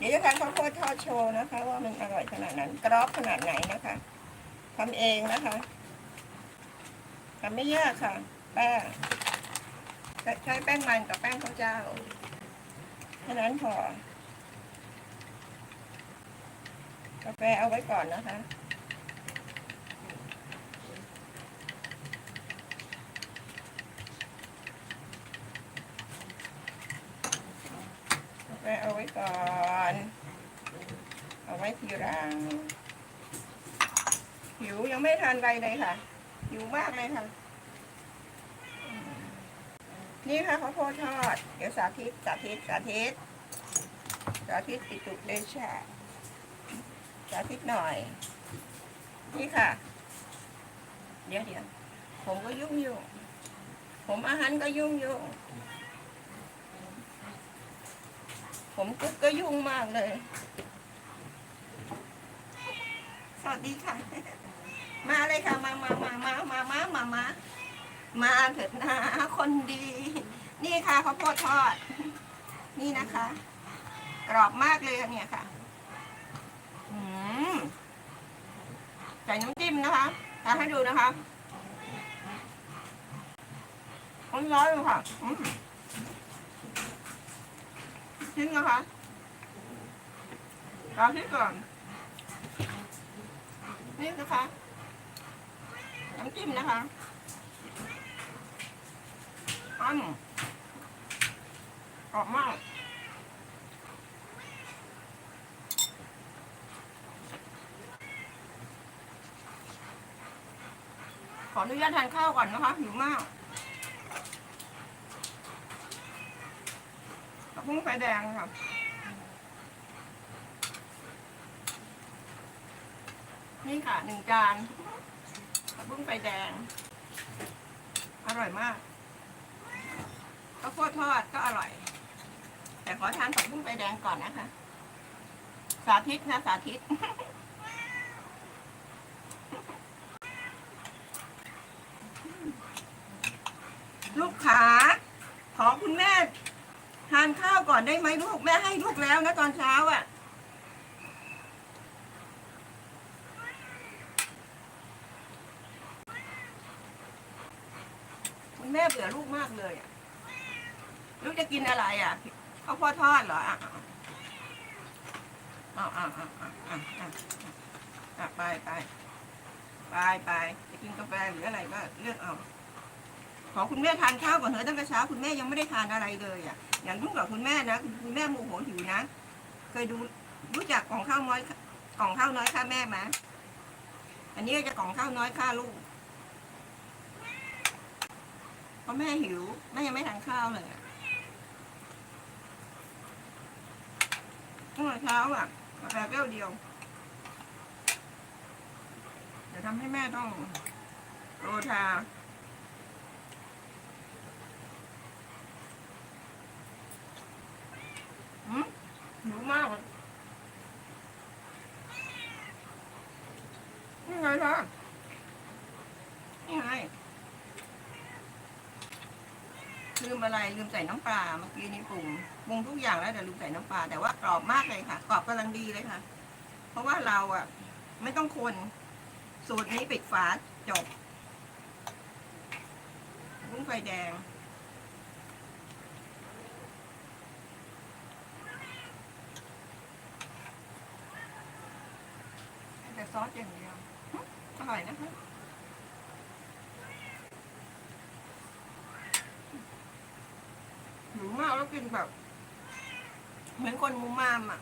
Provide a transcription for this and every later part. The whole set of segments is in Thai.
เดี๋ยวจะทำข้าวโพดทอดโชว์นะคะ ว่ามันอร่อยขนาดนั้น กรอบขนาดไหนนะคะทำเองนะคะทำไม่ยากค่ะ แป้งใช้แป้งมันกับแป้งข้าวเจ้าแค่นั้นพอกาแฟเอาไว้ก่อนนะคะ เอาไว้ก่อน เอาไว้ทีหลังหิวยังไม่ทานอะไรเลยค่ะหิวมากเลยค่ะ นี่ค่ะข้าวโพดทอด เดี๋ยวสาธิตสาธิตสาธิต สาธิตปิตุเดชะสาธิตหน่อย นี่ค่ะ เดี๋ยวเดี๋ยวผมก็ยุ่งอยุ่ผมอาหารก็ยุ่งอยุ่ง ผมก็ก็ยุ่งมากเลย สวัสดีค่ะ มาเลยค่ะ มามามามามามามามามาเถิดนะคนดี นี่ค่ะข้าวโพดทอด นี่นะคะ กรอบมากเลยเนี่ยค่ะอืมใส่น้ำจิ้มนะคะทำให้ดูนะคะร้อนๆเลยค่ะ อืมชิ้นนะคะเอาที่ก่อนนี่นะคะน้ำจิ้มนะคะอืมกรอบมากขออนุญาตทานข้าวก่อนนะคะหิวมาก กระพุ้งไฟแดงค่ะนี่ค่ะหนึ่งจานกระพุ้งไฟแดง อร่อยมากข้าวโพดทอดก็อร่อย แต่ขอทานผักบุ้งไฟแดงก่อนนะคะ สาธิตนะสาธิตลูกขาขอคุณแม่านข้าวก่อนได้ไหมลูกแม่ให้ลูกแล้วนะตอนเช้าอะคุณแม่เบื่อลูกมากเลยอะลูกจะกินอะไรอะข้าวโพดทอดเหรออะอะอะอะอะอะอะอะไปไปไปไปจะกินกาแฟหรืออะไรก็เลือกเอา ขอคุณแม่ทานข้าวก่อนเถอะตั้งแต่เช้าคุณแม่ยังไม่ได้ทานอะไรเลยอะอย่างรุ่งกับคุณแม่นะคุณแม่โมโหหิวนะ เคยดูรู้จักกล่องข้าวน้อยกล่องข้าวน้อยค่าแม่ไหมอันนี้ก็จะกล่องข้าวน้อยค่าลูกเพราะแม่หิวแม่ยังไม่ทานข้าวเลยตั้งแต่เช้าอะกาแฟแก้วเดียวเดี๋ยวทำให้แม่ต้องโรทา หืมหิว มากยนี่ไงคะนี่ไงลืมอะไรลืมใส่น้ำปลาเมื่อกี้นี้ปรุงปรุงทุกอย่างแล้วแต่ลืมใส่น้ำปลาแต่ว่ากรอบมากเลยค่ะ กรอบกำลังดีเลยค่ะ เพราะว่าเราอะ ไม่ต้องคนสูตรนี้ปิดฝาจบวุ้นไฟแดง แต่ซอสอย่างเดียวอร่อยนะคะหิวมากแล้วกินแบบ เหมือนคนมูมามอะ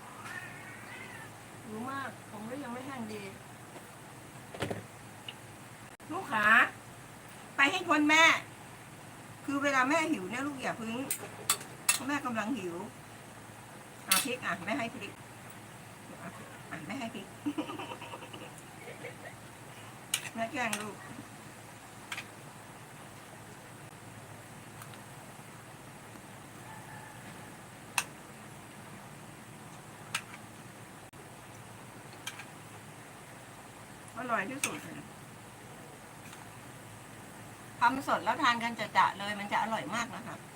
หิวมาก ผมก็ยังไม่แห้งดี ลูกขาไปให้คนแม่ คือเวลาแม่หิวเนี่ยลูกอย่าพึ่งเพราะแม่กำลังหิวเอาพริกอะไม่ให้พริกอะไม่ให้พริก ม่แกงลูกอร่อยที่สุดเลยทำสดแล้วทานกันจะๆเลยมันจะอร่อยมากนะคะ